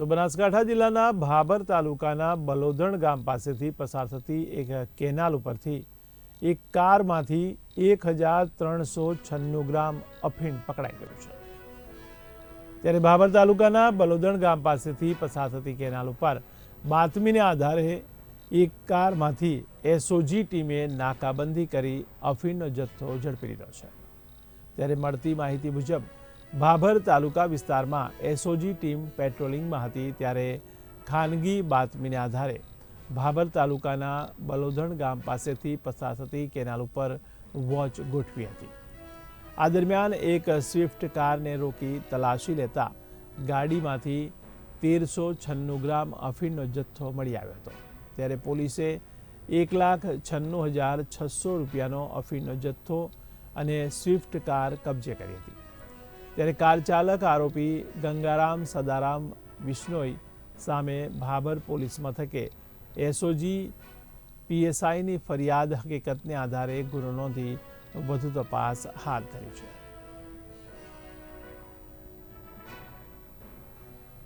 તો બનાસકાંઠા જિલ્લાના ભાભર તાલુકાના બલોદણ ગામ પાસેથી પસાર થતી એક કેનાલ ઉપરથી એક કારમાંથી એક હજાર ત્રણસો છન્નું ગ્રામ અફીણ પકડાઈ ગયું છે. ત્યારે ભાભર તાલુકાના બલોદણ ગામ પાસેથી પસાર થતી કેનાલ ઉપર બાતમીને આધારે એક કારમાંથી એસઓજી ટીમે નાકાબંધી કરી અફીણનો જથ્થો ઝડપી લીધો છે. ત્યારે મળતી માહિતી મુજબ ભાભર તાલુકા વિસ્તારમાં એસઓજી ટીમ પેટ્રોલિંગમાં હતી ત્યારે ખાનગી બાતમીને આધારે ભાભર તાલુકાના બલોધણ ગામ પાસેથી પસાર થતી કેનાલ ઉપર વોચ ગોઠવી હતી. આ દરમિયાન એક સ્વિફ્ટ કારને રોકી તલાશી લેતા ગાડીમાંથી તેરસો છન્નું ગ્રામ અફીણનો જથ્થો મળી આવ્યો હતો. ત્યારે પોલીસે એક લાખ છન્નું હજાર છસો રૂપિયાનો અફીણનો જથ્થો અને સ્વિફ્ટ કાર કબજે કરી હતી. ત્યારે કાર ચાલક આરોપી ગંગારામ સદારામ વિશ્નોઈ સામે ભાભર પોલીસ મથકે એસઓજી પીએસઆઈની ફરિયાદ હકીકતને આધારે ગુનો નોંધી વધુ તપાસ હાથ ધરી છે.